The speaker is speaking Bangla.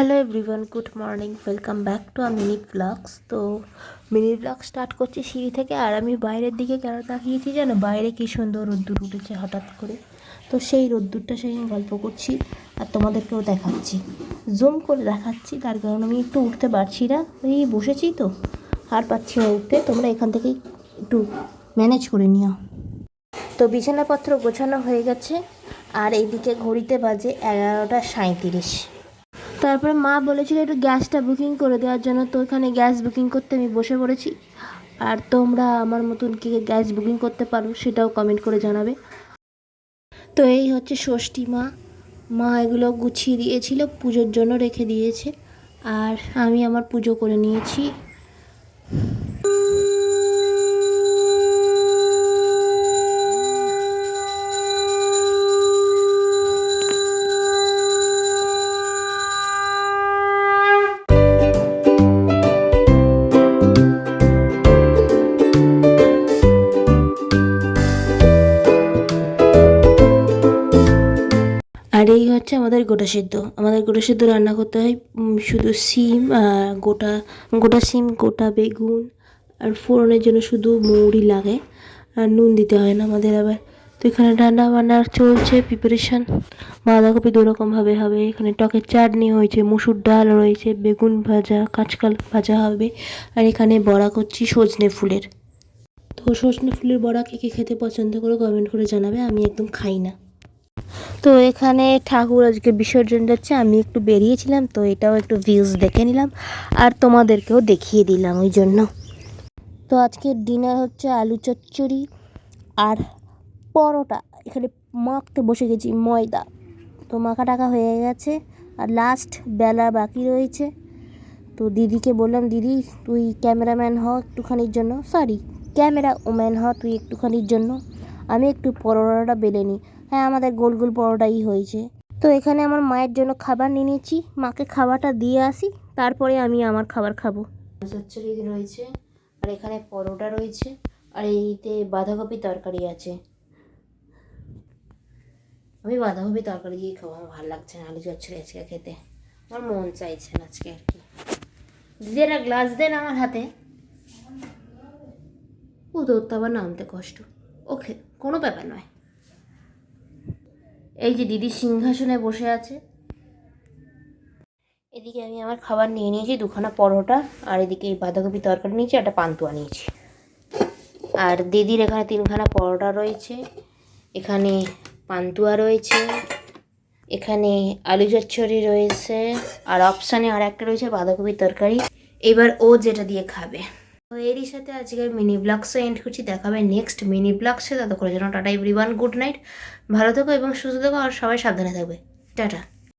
Hello everyone good morning welcome back to a mini blogs তো মিনি ব্লগ স্টার্ট করছি সিঁড়ি থেকে আর আমি বাইরের দিকে কেন তাকিয়েছি জানো? বাইরে কী সুন্দর রোদ্দুর উঠেছে হঠাৎ করে। তো সেই রোদ্দুরটা সেই গল্প করছি আর তোমাদেরকেও দেখাচ্ছি। জুম করে দেখাচ্ছি, তার কারণ আমি একটু উঠতে পারছি না। এই বসেছি তো আর পাচ্ছি না উঠতে। তোমরা এখান থেকেই একটু ম্যানেজ করে নিও। তো বিছানাপত্র গোছানো হয়ে গেছে, আর এইদিকে ঘড়িতে বাজে এগারোটা সাঁইত্রিশ। তারপরে মা বলেছিল একটু গ্যাসটা বুকিং করে দেওয়ার জন্য, তো ওখানে গ্যাস বুকিং করতে আমি বসে পড়েছি। আর তোমরা আমার মতন কি গ্যাস বুকিং করতে পারো সেটাও কমেন্ট করে জানাবে। তো এই হচ্ছে ষষ্ঠী মা। মা এগুলো গুছিয়ে দিয়েছিল, পুজোর জন্য রেখে দিয়েছে। আর আমি আমার পুজো করে নিয়েছি। এই হচ্ছে আমাদের গোটা সিদ্ধ। আমাদের গোটা সিদ্ধ রান্না করতে হয় শুধু সিম গোটা গোটা সিম, গোটা বেগুন আর ফোড়নের জন্য শুধু মৌরি লাগে আর নুন দিতে হয় না আমাদের আবার। তো এখানে রান্না বান্নার চলছে প্রিপারেশান বাঁধাকপি দু দুরকমভাবে হবে, এখানে টকের চাটনি হয়েছে, মুসুর ডাল রয়েছে, বেগুন ভাজা, কাঁচকাল ভাজা হবে আর এখানে বড়া করছি সজনে ফুলের। তো সজনে ফুলের বড়া কে কে খেতে পছন্দ করে কমেন্ট করে জানাবে, আমি একদম খাই না। তো এখানে ঠাকুর আজকে বিসর্জন যাচ্ছে, আমি একটু বেরিয়েছিলাম, তো এটাও একটু ভিউজ দেখে নিলাম, আর তোমাদেরকেও দেখিয়ে দিলাম ওই জন্য। তো আজকের ডিনার হচ্ছে আলু চচ্চড়ি আর পরোটা, এখানে মাখতে বসে গেছি ময়দা। তো মাখা টাকা হয়ে গেছে, আর লাস্ট বেলা বাকি রয়েছে। তো দিদিকে বললাম, দিদি, তুই ক্যামেরাম্যান হ একটুখানির জন্য। সরি ক্যামেরা ওম্যান হ তুই একটুখানির জন্য। আমি একটু পরোটাটা বেলে নিই। হ্যাঁ আমাদের গোল গোল পরোটাই হয়েছে। তো এখানে আমার মায়ের জন্য খাবার নিয়ে নিয়েছি মাকে খাবারটা দিয়ে আসি, তারপরে আমি আমার খাবার খাব। চচ্চড়ি রয়েছে, আর এখানে পরোটা রয়েছে, আর এইতে বাঁধাকপি তরকারি আছে। আমি বাঁধাকপি তরকারি দিয়ে খাব, আমার ভালো লাগছে না আলু চচ্চড়ি আজকে খেতে। আমার মন চাইছে না আজকে আর কি। দিদি একটা গ্লাস দেন আমার হাতে। ও তোর তো আবার নামতে কষ্ট। ওকে, কোনো ব্যাপার নয়। এই যে দিদি সিংহাসনে বসে আছে। এদিকে আমি আমার খাবার নিয়ে নিয়েছি, দুখানা পরোটা, আর এদিকে এই বাঁধাকপি তরকারি নিয়েছি, একটা পান্তুয়া নিয়েছি। আর দিদির এখানে তিনখানা পরোটা রয়েছে, এখানে পান্তুয়া রয়েছে, এখানে আলু চচ্চড়ি রয়েছে, আর অপশানে আর একটা রয়েছে বাঁধাকপির তরকারি। এবার ও যেটা দিয়ে খাবে। তো এরই সাথে আজকের মিনি ব্লগসও এন্ড করছি। দেখা হবে নেক্সট মিনি ব্লগসে করে জন্য টাটা এভরিওয়ান গুড নাইট ভালো থেকো এবং সুস্থ থেকো, আর সবাই সাবধানে থাকবে। টাটা।